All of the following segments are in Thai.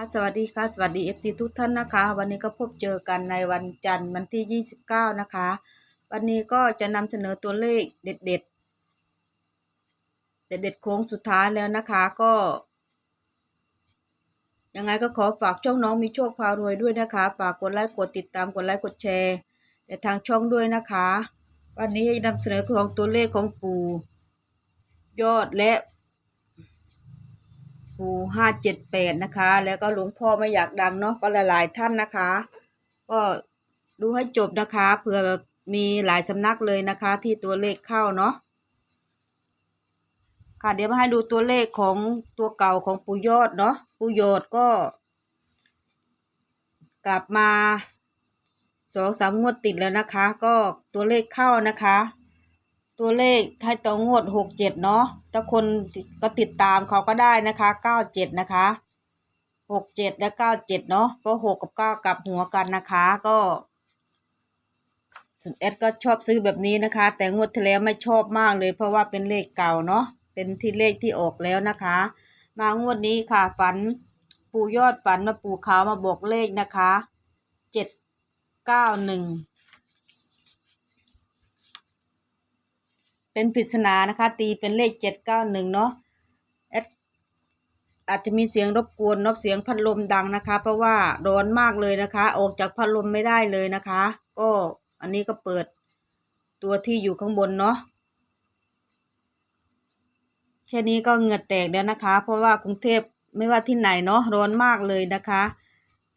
ค่ะสวัสดีค่ะสวัสดี FC ทุกท่านนะคะ วันนี้ก็พบเจอกันในวันจันทร์วันที่ 29 นะคะ วันนี้ก็จะนำเสนอตัวเลขเด็ดเด็ดเด็ดเด็ดโค้งสุดท้ายแล้วนะคะก็ ยังไงก็ขอฝากช่องน้องมีโชคพารวยด้วยนะคะ ฝากกดไลค์กดติดตามกดไลค์กดแชร์แต่ทางช่องด้วยนะคะ วันนี้จะนำเสนอของตัวเลขของปู่ยอดและ ปูห้าเจ็ดแปดนะคะ แล้วก็หลวงพ่อไม่อยากดังเนาะก็หลายๆท่านนะคะ ก็ดูให้จบนะคะเผื่อมีหลายสำนักเลยนะคะ ที่ตัวเลขเข้าเนาะค่ะเดี๋ยวมาให้ดูตัวเลขของตัวเก่าของปูยอดเนาะปูยอดก็ กลับมาสองสามงวดติดแล้วนะคะ ก็ตัวเลขเข้านะคะ ตัวเลขให้ต่องวดหกเจ็ดเนาะถ้าคนก็ติดตามเขาก็ได้นะคะเก้าเจ็ดนะคะหกเจ็ดและเก้าเจ็ดเนาะเพราะหกกับเก้ากลับหัวกันนะคะก็ส่วนแอดก็ชอบซื้อแบบนี้นะคะ แต่งวดที่แล้วไม่ชอบมากเลย เพราะว่าเป็นเลขเก่าเนาะเป็นที่เลขที่ออกแล้วนะคะ มางวดนี้ค่ะฝันปู่ยอดฝันมาปู่ขาวมาบอกเลขนะคะเจ็ดเก้าหนึ่ง เป็นปริศนานะคะ ตีเป็นเลขเจ็ดเก้าหนึ่งเนาะอดอาจจะมีเสียงรบกวนนบเสียงพัดลมดังนะคะ เพราะว่าร้อนมากเลยนะคะ ออกจากพัดลมไม่ได้เลยนะคะ ก็อันนี้ก็เปิดตัวที่อยู่ข้างบนเนาะแค่นี้ก็เหงื่อแตกแล้วนะคะ เพราะว่ากรุงเทพไม่ว่าที่ไหนเนาะร้อนมากเลยนะคะ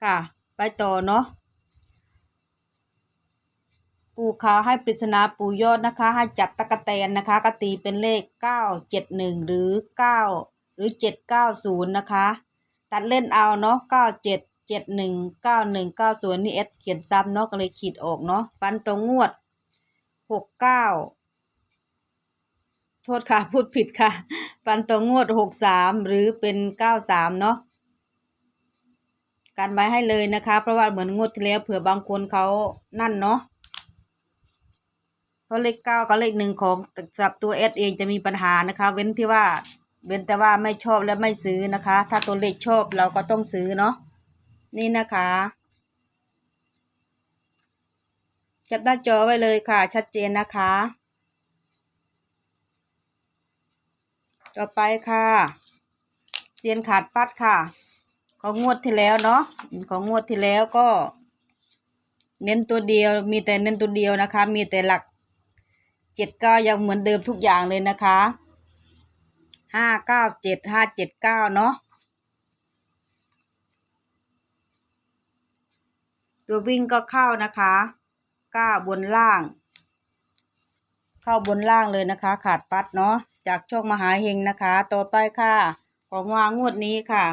ค่ะ ไปต่อเนาะ ปูขาวให้ปริศนาปู่ยอดนะคะ ให้จับตะกะแตนนะคะกตีเป็นเลขเก้าเจ็ดหนึ่งหรือเก้าหรือเจ็ดเก้าศูนย์นะคะ ตัดเล่นเอาเนาะเก้าเจ็ดเจ็ดหนึ่งเก้าหนึ่งเก้าศูนย์นี่เอสเขียนซ้ำเนาะก็เลยขีดออกเนาะฟันตรงงวดหกเก้าโทษค่ะ พูดผิดค่ะ ฟันตรงงวดหกสามหรือเป็นเก้าสามเนาะการไว้ให้เลยนะคะ เพราะว่าเหมือนงวดที่แล้วเผื่อบางคนเขานั่นเนาะ ราะเลขเก้ากับเลขหนึ่งของสำหรับตัวเอสเองจะมีปัญหานะคะ เว้นที่ว่าเว้นแต่ว่าไม่ชอบและไม่ซื้อนะคะ ถ้าตัวเลขชอบเราก็ต้องซื้อเนาะนี่นะคะจับหน้าจอไว้เลยค่ะ ชัดเจนนะคะ ต่อไปค่ะเซียนขาดปัดค่ะ ของงวดที่แล้วเนาะของงวดที่แล้วก็ เน้นตัวเดียวมีแต่เน้นตัวเดียวนะคะ มีแต่หลัก เจ็ดเก้ายังเหมือนเดิมทุกอย่างเลยนะคะห้าเก้าเจ็ดห้าเจ็ดเก้าเนาะตัววิ่งก็เข้านะคะเก้าบนล่าง เข้าบนล่างเลยนะคะ ขาดปัดเนาะจากโชคมหาเฮงนะคะ ต่อไปค่ะ ของวางงวดนี้ค่ะ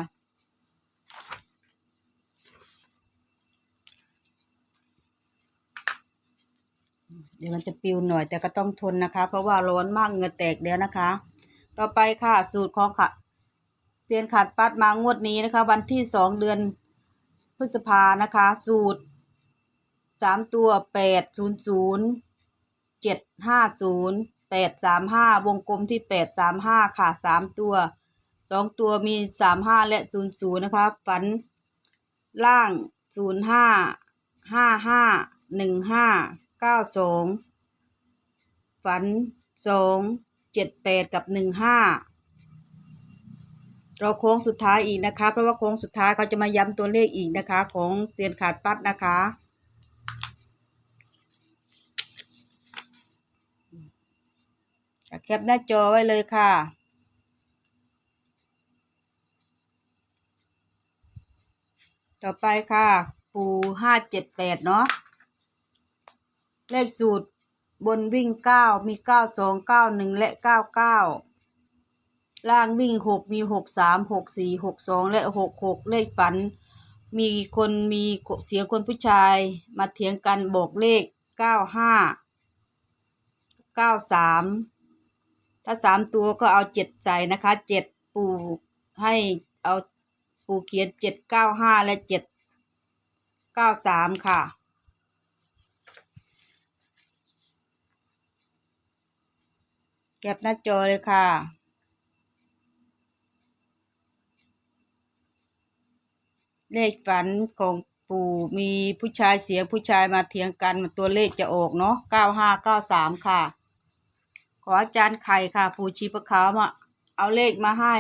เดี๋ยวมันจะปิวหน่อยแต่ก็ต้องทนนะคะ เพราะว่าร้อนมากเหงื่อแตกแล้วนะคะ ต่อไปค่ะสูตรของค่ะเซียนขาดปัดมางวดนี้นะคะ วันที่สองเดือนพฤษภานะคะ สูตรสามตัวแปดศูนย์ศูนย์เจ็ดห้าศูนย์แปดสามห้าวงกลมที่แปดสามห้าค่ะสามตัวสองตัวมีสามห้าและศูนย์ศูนย์นะคะฝันล่างศูนย์ห้าห้าห้าหนึ่งห้า เก้าสองฝันสองเจ็ดแปดกับหนึ่งห้าเราโค้งสุดท้ายอีกนะคะ เพราะว่าโค้งสุดท้ายเขาจะมาย้ำตัวเลขอีกนะคะ ของเซียนขาดปัดนะคะ แคปหน้าจอไว้เลยค่ะต่อไปค่ะ ปูห้าเจ็ดแปดเนาะ เลขสูตรบนวิ่งเก้ามีเก้าสองเก้าหนึ่งและเก้าเก้าล่างวิ่งหกมีหกสามหกสี่หกสองและหกหกเลขฝัน มีคนมีเสียคนผู้ชายมาเถียงกันบอกเลขเก้าห้าเก้าสามถ้าสามตัวก็เอาเจ็ดใส่นะคะเจ็ดปูให้เอาปูเขียนเจ็ดเก้าห้าและเจ็ดเก้าสามค่ะ แก็บหน้าจอเลยค่ะ เลขฝันของปู่มีผู้ชายเสียงผู้ชายมาเถียงกันตัวเลขจะออกเนาะเก้าห้าเก้าสามค่ะ ขออาจารย์ไข่ค่ะปู่ชีประขาวมาเอาเลขมาให้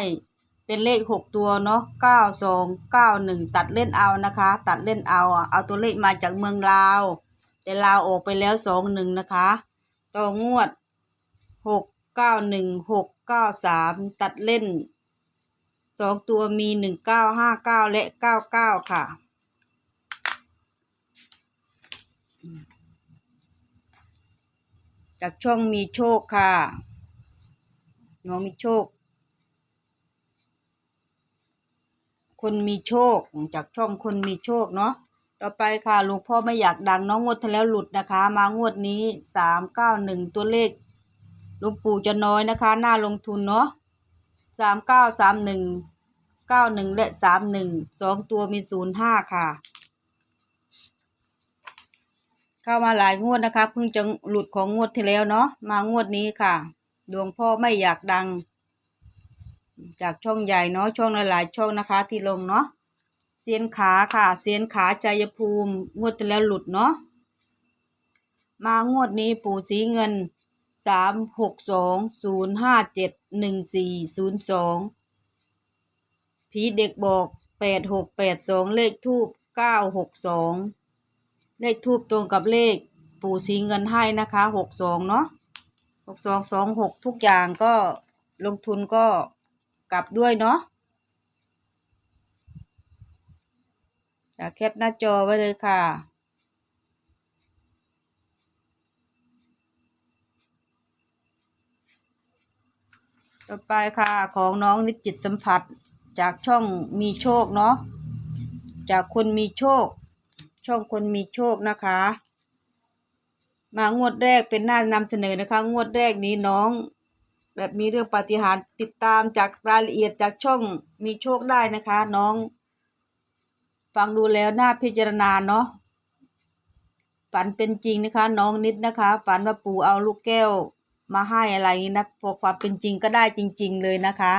เป็นเลขหกตัวเนาะเก้าสองเก้าหนึ่งตัดเล่นเอานะคะ ตัดเล่นเอาเอาตัวเลขมาจากเมืองลาว แต่ลาวออกไปแล้วสองหนึ่งนะคะต่องวดหก เก้าหนึ่งหกเก้าสามตัดเล่นสองตัวมีหนึ่งเก้าห้าเก้าและเก้าเก้าค่ะ จากช่องมีโชคค่ะ น้องมีโชค คนมีโชคจากช่องคนมีโชคเนาะต่อไปค่ะหลวงพ่อไม่อยากดังน้องงวดที่แล้วหลุดนะคะ มางวดนี้สามเก้าหนึ่งตัวเลข หลวงปู่จะน้อยนะคะน่าลงทุนเนาะสามเก้าสามหนึ่งเก้าหนึ่งและสามหนึ่งสองตัวมีศูนย์ห้าค่ะ เข้ามาหลายงวดนะคะ เพิ่งจะหลุดของงวดที่แล้วเนาะมางวดนี้ค่ะ ดวงพ่อไม่อยากดัง จากช่องใหญ่เนาะช่องหลายๆช่องนะคะ ที่ลงเนาะเสียนขาค่ะเสียนขาใจยภูมิ งวดที่แล้วหลุดเนาะมางวดนี้ปู่สีเงิน สามหกสองศูนย์ห้าเจ็ดหนึ่งสี่ศูนย์สองผีเด็กบอกแปดหกแปดสองเลขทูบเก้าหกสองเลขทูบตรงกับเลขปู่สีเงินให้นะคะหกสองเนาะหกสองสองหกทุกอย่างก็ลงทุนก็กลับด้วยเนาะจะแคปหน้าจอไว้เลยค่ะ ต่อไปค่ะของน้องนิจิตสัมผัสจากช่องมีโชคเนาะจากคนมีโชค ช่องคนมีโชคนะคะ มางวดแรกเป็นหน้านำเสนอนะคะ งวดแรกนี้น้อง แบบมีเรื่องปาฏิหาริย์ติดตามจากรายละเอียดจากช่องมีโชคได้นะคะ น้อง ฟังดูแล้วน่าพิจารณาเนาะฝันเป็นจริงนะคะ น้องนิดนะคะ ฝันว่าปู่เอาลูกแก้ว มาให้อะไรนี้นะพอความเป็นจริงก็ได้จริง ๆ เลยนะคะ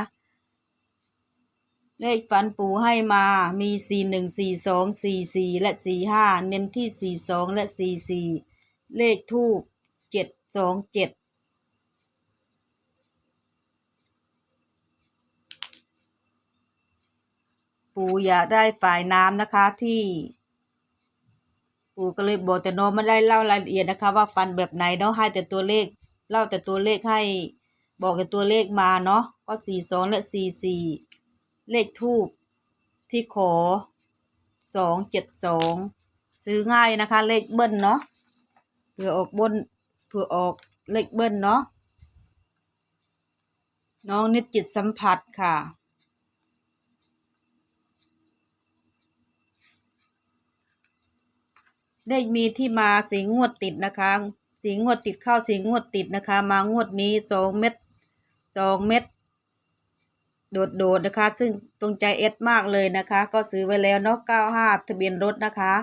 เลขฝันปู่ให้มามีสี่หนึ่งสี่สองสี่สี่และสี่ห้าเน้นที่สี่สองและสี่สี่เลขทูบเจ็ดสองเจ็ดปู่อยากได้ฝ่ายน้ำนะคะที่ปู่ก็เลยบอกแต่โน้องไม่ได้เล่ารายละเอียดนะคะ ว่าฟันแบบไหนเนาะให้แต่ตัวเลข เล่าแต่ตัวเลขให้ บอกแต่ตัวเลขมาเนาะก็สี่สองและสี่สี่เลขทูบที่ขอสองเจ็ดสองซื้อง่ายนะคะ เลขเบิ้ลเนาะเผื่อออกบนเผื่อออกเลขเบิ้ลเนาะน้องนิดจิตสัมผัสค่ะได้มีที่มาสีงวดติดนะคะ สีงวดติดเข้าสีงวดติดนะคะ มางวดนี้สองเม็ดสองเม็ดโดดๆนะคะ ซึ่งตรงใจเอสมากเลยนะคะ ก็ซื้อไว้แล้วเนาะเก้าห้าทะเบียนรถนะคะ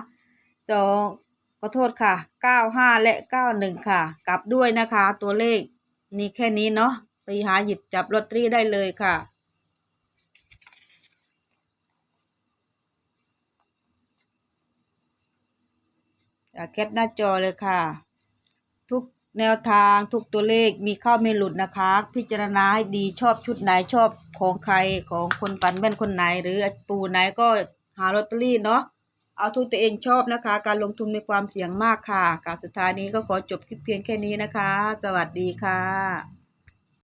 สองขอโทษค่ะเก้าห้าและเก้าหนึ่งค่ะ กลับด้วยนะคะ ตัวเลขนี่แค่นี้เนาะไปหาหยิบจับลอตเตอรี่ได้เลยค่ะแคปหน้าจอเลยค่ะ แนวทางทุกตัวเลขมีเข้าไม่หลุดนะคะ พิจารณาให้ดีชอบชุดไหนชอบของใครของคนปันแม่นคนไหน หรือปูไหนก็หาลอตเตอรี่เนาะเอาทุกตัวเองชอบนะคะ การลงทุนมีความเสี่ยงมากค่ะการสุดท้ายนี้ก็ขอจบคลิปเพียงแค่นี้นะคะ สวัสดีค่ะ